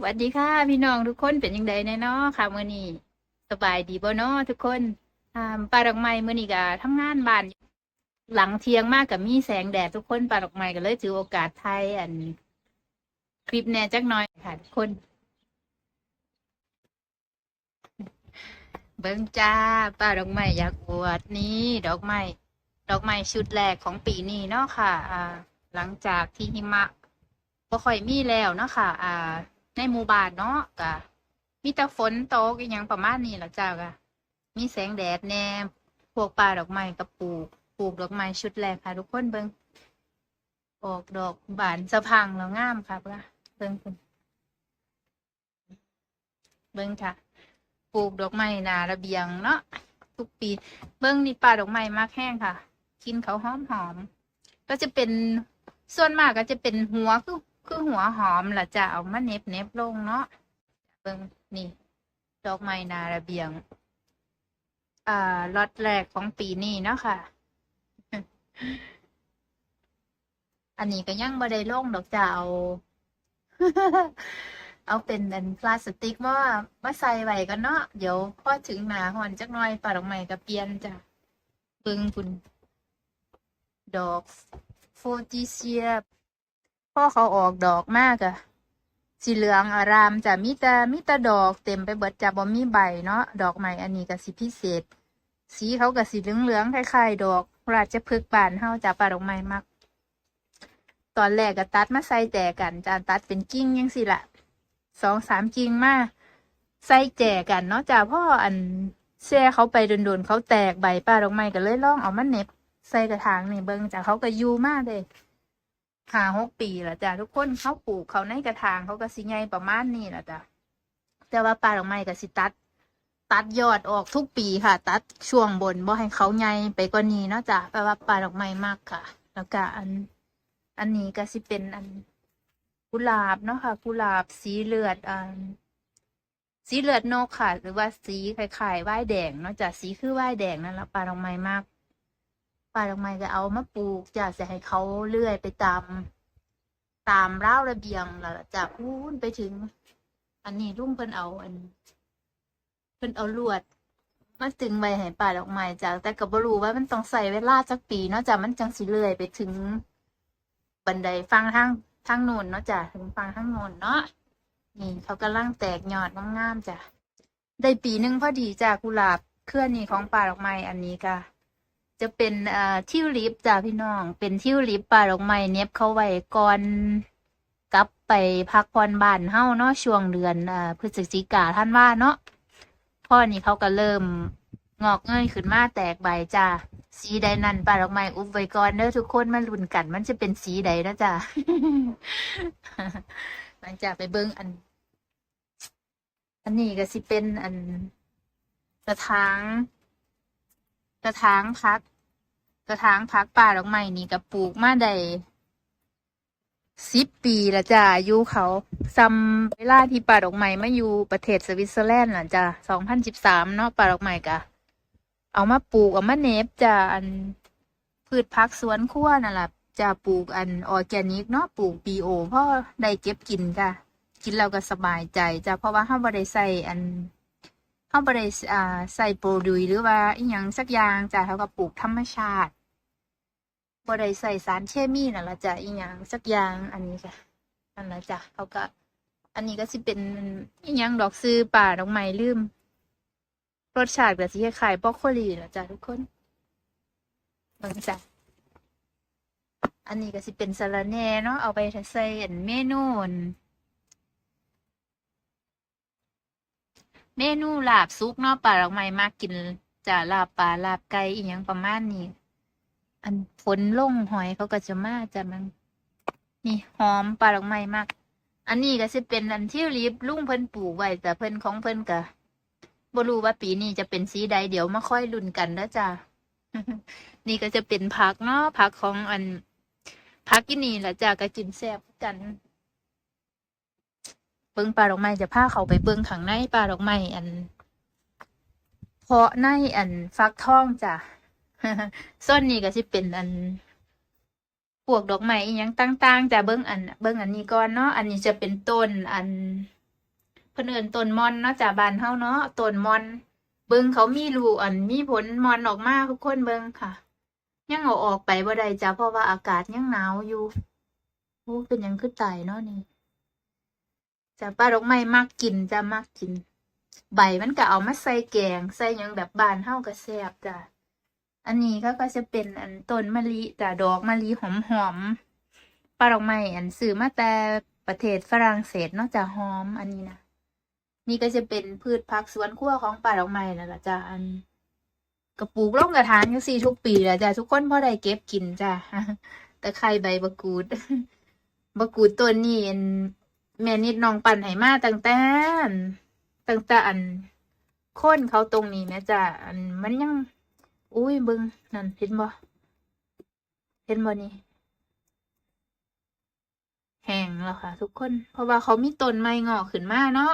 สวัสดีค่ะพี่น้องทุกคนเป็นยังไงแน่เนาะค่ะเมื้อนี้สบายดีบ่นาะทุกคนอ่าปลาดอกไม้มื้อนี้ก็ทำงานบ้าน หลังเที่ยงมากกับมีแสงแดดทุกคนปลาดอกไม้ก็เลยถือโอกาสไทยอัน คลิปแน่จักหน่อยค่ะทุกคน เบิ่งจ้าป้าดอกไม้อยากอวดนี่ดอกไม้ดอกไม้ชุดแรกของปีนี้เนาะค่ะ อ่า หลังจากที่หิมะบ่ค่อยมีแล้วเนาะค่ะ อ่า ในหมู่บ้านเนาะก็มีแต่ฝนตกอหยังประมาณนี้ล่ะจ้าก็มีแสงแดดแน่พวกป่าดอกไม้ก็ปลูกปลูกดอกไม้ชุดแรกค่ะ ทุกคนเบิ่งออกดอกบานสะพังแล้วงามค่ะเพื่อเบิงคุณเบิ่งค่ะ ปลูกดอกไม้นาระเบียงเนาะทุกปีเบิ่งนี่ป่าดอกไม้มากแห้งค่ะ กินเขาหอมหอมก็จะเป็นส่วนมากก็จะเป็นหัวคือ คือหัวหอมล่ะจะเอามาเน็บเน็บลงเนาะเบิ่งนี่ ดอกไม้นาระเบียง อ่าล็อตแรกของปีนี้เนาะค่ะ อันนี้ก็ยังบ่ได้ลงดอกจ้าเอาเอาเป็นอันพลาสติกมามาใส่ไว้กันเนาะเดี๋ยวพอถึงหนาหอนจักหน่อยปาดอกไม้ก็เปลี่ยนจ้ะเบิ่งคุณดอกโฟจิเซีย พอเขาออกดอกมากอะสีเหลืองอารามจะมีแต่มีแต่ดอกเต็มไปเบิดจะบ่มีใบเนาะดอกใหม่อันนี้ก็สิพิเศษ สีเขาก็สีเหลืองเหลืองๆคล้ายๆดอก ราชพฤกษ์บานเฮาจะปลาดอกไม้มักตอนแรกก็ตัดมาใส่แจกันจานตัดเป็นกิ่งยังสิละสองสามกิ่งมาใส่แจกันเนาะจ้าพ่ออันแช่เขาไปโดนๆเขาแตกใบปลาดอกไม้ก็เลยล่องเอามาเน็บใส่กระถางนี่เบิ่งจ้าเขาก็ยูมากเลย ห้าหกปีแล้วจ้ะทุกคนเขาปลูกเขาในกระถางเขาก็สิใหญ่ประมาณนี้แหละจ้ะแต่ว่าปลาดอกไม้ก็สิตัด ตัดยอดออกทุกปีค่ะ ตัดช่วงบนบ่ให้เขาใหญ่ไปกว่านี้เนาะจ้ะแปลว่าปลาดอกไม้มากค่ะ แล้วก็อัน อันนี้ก็สิเป็นอันกุหลาบเนาะค่ะ กุหลาบสีเลือดอันสีเลือดนกค่ะ หรือว่าสีคล้ายๆว่ายแดงเนาะจ้ะสีคือว่ายแดงนั่นแหละปลาดอกไม้มาก ป่าดอกไม้ก็เอามาปลูกจะจะให้เขาเลื่อยไปตาม ตามราวระเบียงแล้วจะพูนไปถึง อันนี้ลุงเพิ่นเอาอัน เพิ่นเอาลวดมาตึงไว้ให้ป่าดอกไม้จ้ะแต่ก็บ่รู้ว่ามันต้องใส่เวลาจักปีเนาะจ้ะมันจังสิเลื่อยไปถึง บันไดฟังทางทางโนนเนาะจ้ะถึงฟังทางโนนเนาะนี่เขากำลังแตกยอดงามๆจ้ะได้ปีหนึงพอดีจ้ะกุหลาบเครือนี้ของป่าดอกไม้อันนี้ก็ จะเป็นอ่อทิวลิปจ้าพี่น้อง เป็นทิวลิปป่าดอกไม้เน็บเข้าไว้ก่อนกลับไปพักผ่อนบ้านเฮ้าเนาะช่วงเดือนอ่อพฤศจิกาท่านว่าเนาะพ่อนี่เขาก็เริ่มงอกเงยขึ้นมาแตกใบจ้าสีใดนั่นป่าดอกไม้อุบไว้ก่อนเด้อทุกคนมาลุ้นกัน มันจะเป็นสีใดนะจ้าหลังจากไปเบิ่งอัน อันนี้ก็สิเป็นอันกระถาง กระถางพัก กระถางพักป่าดอกไม้นี่ก็ปลูกมาได้สิบปีและจ้ะอายุเขาซัมเวลาที่ป่าดอกไม้มาอยู่ประเทศสวิตเซอร์แลนด์ล่ะจ้ะสองพันสิบสามเนาะป่าดอกไม้กะ เอามาปลูกเอามาเนบจ้ะอันพืชพักสวนครัวนั่นแหละจะปลูกอันออร์แกนิกเนาะปลูกปีโอเพราะได้เก็บกินจ้ะกินแล้วก็สบายใจจ้ะเพราะว่าเราบ่ได้ใส่อัน เขาบ่ได้อ่าใส่โปรดุยหรือว่าอีหยังสักอย่างจ้ะเขาก็ปลูกธรรมชาติบ่ได้ใส่สารเคมีนั่นละจ้ะอีหยังสักอย่างอันนี้จ้ะนั่นละจ้ะเขาก็ อันนี้ก็สิเป็นอีหยังดอกซื้อป่าดอกไม้ลืมรสชาติก็สิคล้ายๆบอกโคลีล่ะจ้ะทุกคนเบิ่งจ้ะอันนี้ก็สิเป็นสะระแหน่เนาะเอาไปใส่เมนูอัน เมนูลาบซุกเนาะปลาดอกไม้มากกินจะลาบปลาลาบไก่อีหยังประมาณนี้ อันฝนลงหอยเขาก็จะมาจะมัน นี่หอมปลาดอกไม้มาก อันนี้ก็สิเป็นอันที่รีบลุงเพิ่นปลูกไว้แต่เพิ่นของเพิ่นก็บ่รู้ว่าปีนี้จะเป็นสีใดเดี๋ยวมาค่อยลุ้นกันนะจ้ะนี่ก็จะเป็นผักเนาะผักของอันผักที่นี่แหละจ้ะก็กินแซ่บกัน บิ่งปลาดอกไม้จะพาเขาไปเบิ่งข้างในปลาดอกไม้อัน เพาะในอันฟักทองจ้ะส่วนนี้ก็สิเป็นอันพวกดอกไม้อีหยังต่างๆจ้ะเบิ่งอันเบิ่งอันนี้ก่อนเนาะอันนี้จะเป็นต้นอันเพิ่นเอินต้นมอนเนาะจ้ะบานเฮาเนาะต้นมอน เบิ่งเขามีลูอันมีผลมอนออกมาทุกคนเบิ่งค่ะ ยังเอาออกไปบ่ได้จ้ะเพราะว่าอากาศยังหนาวอยู่โอ้เป็นยังคือตายเนาะนี่ จะป้าดอกไม้มักกินจะมักกิน ใบมันก็เอามาใส่แกง ใส่ยังแบบบานเฮาก็แซบจ้ะอันนี้ก็ก็จะเป็นอันต้นมะลิจ้ะดอกมะลิหอมหอมป้าดอกไม้อันซื้อมาแต่ประเทศฝรั่งเศสนาะจ้ะหอมอันนี้นะนี่ก็จะเป็นพืชผักสวนครัวของป้าดอกไม้นั่นแหละจ้ะอันกระปลูกลงกระถางอยู่สี่ทุกปีแหละจ้ะทุกคนพอได้เก็บกินจ้ะแต่ไข่ใบมะกูดมะกูดต้นนี้อัน แม่นิดน้องปั่นให้มาตั้งแต่ตั้งแต่อันค่นเขาตรงนี้นะจ้ะอันมันยัง อุ้ยเบิ่งนั่นเห็นบ่เห็นบ่นี่แห้งแล้วค่ะ ทุกคน เพราะว่าเขามีต้นไม้งอกขึ้นมาเนาะ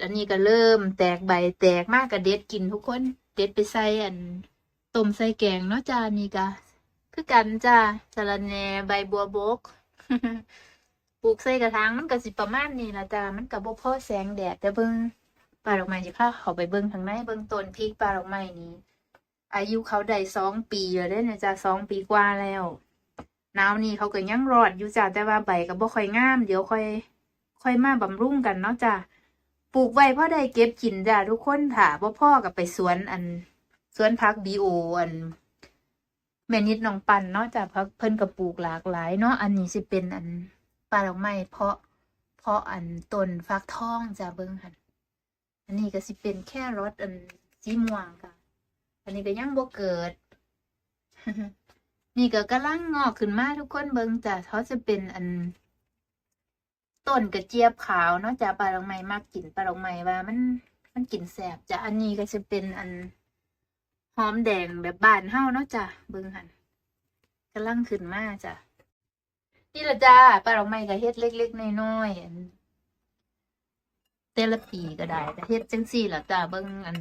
อันนี้ก็เริ่มแตกใบแตกมากก็เด็ดกินทุกคน เด็ดไปใส่อันต้มใส่แกงเนาะจ้านี่ก็คือกันจ้าสะระแหน่ใบบัวบก ปลูกใส่กระถางมันก็สิประมาณนี้ละจ้ามันก็บ่พอแสงแดดแต่เบิ่งปลาดอกไม้สิพาเขาไปเบิ่งข้างในเบิ่งต้นพริกปลาดอกไม้นี้ อายุเขาได้สองปีแล้วเด้เนี่ยจ้ะสองปีกว่าแล้วหนาวนี่เขาก็ยังรอดอยู่จ้ะแต่ว่าใบก็บ่ค่อยงาม เดี๋ยวค่อย ค่อยมาบำรุงกันเนาะจ้ะปลูกไว้พอได้เก็บกินจ้ะทุกคนค่ะบ่พ่อกับไปสวนอันสวนพักบีโออันแม่นิดน้องปันเนาะจ้ะพักเพิ่นก็ปลูกหลากหลายเนาะอันนี้สิเป็นอัน ปลาดอกไม้เพาะ เพาะอันต้นฟักทองจ้ะเบิ่งหันอันนี้ก็สิเป็นแค่รสอันสีม่วงค่ะ อันนี้ก็ยังบ่เกิด นี่ก็กำลังงอกขึ้นมาทุกคนเบิ่งจ้ะเขาจะเป็นอันต้นกระเจี๊ยบขาวเนาะจ้ะปลาดอกไม้มากกินปลาดอกไม้ว่า มันมันกินแสบจ้ะอันนี้ก็จะเป็นอันหอมแดงแบบบานเฮาเนาะจ้ะเบิ่งหันกำลังขึ้นมาจ้ะ นี่ละจ้าปลาดอกไม้ก็เฮ็ดเล็กๆน้อยๆอันแต่ละปีก็ได้แต่เฮ็ดจังซี่ล่ะจ้ะเบิ่งอัน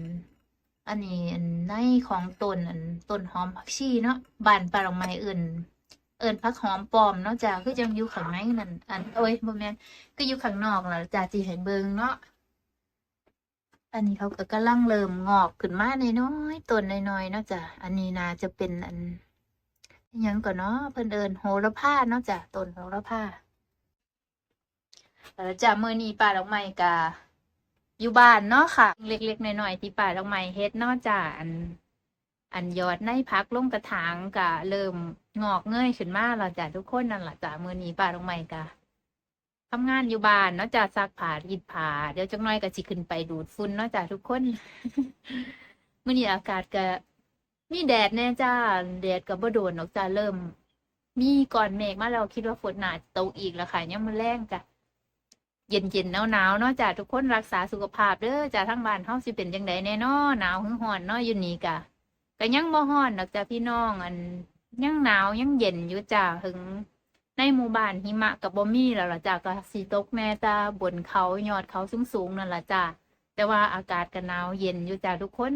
อันนี้อันในของต้นอันต้นหอมผักชีเนาะบ้านปลาดอกไม้อิ่นเอิ่นผักหอมปลอมเนาะจ้ะคือจังอยู่ข้างในนั่นอันโอ้ยบ่แม่นก็อยู่ข้างนอกล่ะจ้ะที่ให้เบิ่งเนาะอันนี้เขาก็กำลังเริ่มงอกขึ้นมาน้อยๆต้นน้อยๆเนาะจ้ะอันนี้นาจะเป็นอัน ยังก่อนเนาะเพิ่นเอินโหระพาเนาะจ้ะต้นโหระพาแล้วจ้ะมือนี้ป้าดอกไม้กะอยู่บ้านเนาะค่ะ เล็กๆน้อยๆที่ป่าดอกไม้เฮ็ดเนอกจากอัน อันยอดในพักลงกระถางกะเริ่มงอกเงยขึ้นมาแล้วจ้ะทุกคนนั่นแหละจ้ะมือนี้ป่าดอกไม้กะทำงานอยู่บ้านเนาะจ้ะซักผ้ารีดผ้าเดี๋ยวจักหน่อยก็สิขึ้นไปดูดฝุ่นเนาะจ้ะทุกคนมื้อนี้อากาศก็ มีแดดแน่จ้า แดดก็บ่โดนดอกจ้ะเริ่ม มีก่อนเมฆมาแล้วคิดว่าฝนหนาจะตกอีกแล้วค่ะยังมื้อแรงจ้ะเย็นเย็นหนาวหนาวเนาะจ้ะทุกคนรักษาสุขภาพเด้อจ้ะทั้งบ้านเฮาสิเป็นจังไดแน่นาะหนาวหรือร้อนเนาะอยู่นี่กะก็ยังบ่ร้อนดอกจ้ะพี่น้องอันยังหนาวยังเย็นอยู่จ้ะถึงในหมู่บ้านหิมะก็บ่มีแล้วล่ะจ้ะก็สิตกแม่จ้าบนเขายอดเขาสูงๆนั่นล่ะจ้ะแต่ว่าอากาศก็หนาวเย็นอยู่จ้ะทุกคน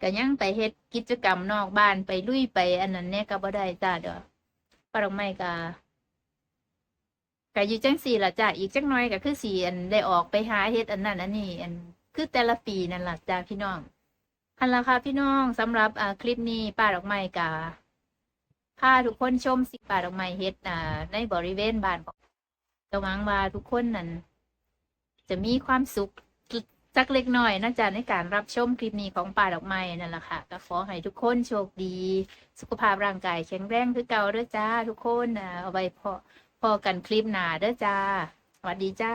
ก็ยังไปเฮ็ดกิจกรรมนอกบ้านไปลุยไป อันนั้นแน่ก็บ่ได้จ้ะเด้อปลาดอกไม้ก็ก็อยู่จังสี่ล่ะจ้ะอีกจังน้อยก็คือสี่อันได้ออกไปหาเฮ็ดอันนั้นอันนี้ อันคือแต่ละปีนั่นล่ะจ้ะพี่น้องพันละค่ะพี่น้องสำหรับอ่าคลิปนี้ป้าดอกไม้กาพาทุกคนชมสิป้าดอกไม้เฮ็ดอ่าในบริเวณบ้านของก็หวังว่าทุกคนนั้นจะมีความสุข สักเล็กน้อยนะจ๊ะในการรับชมคลิปนี้ของป่าดอกไม้นั่นแหละค่ะก็ขอให้ทุกคนโชคดี สุขภาพร่างกายแข็งแรงคือเก่าเด้อจ้า ทุกคนเอาไว้พอพอกันคลิปหนาเด้อจ้าสวัสดีจ้า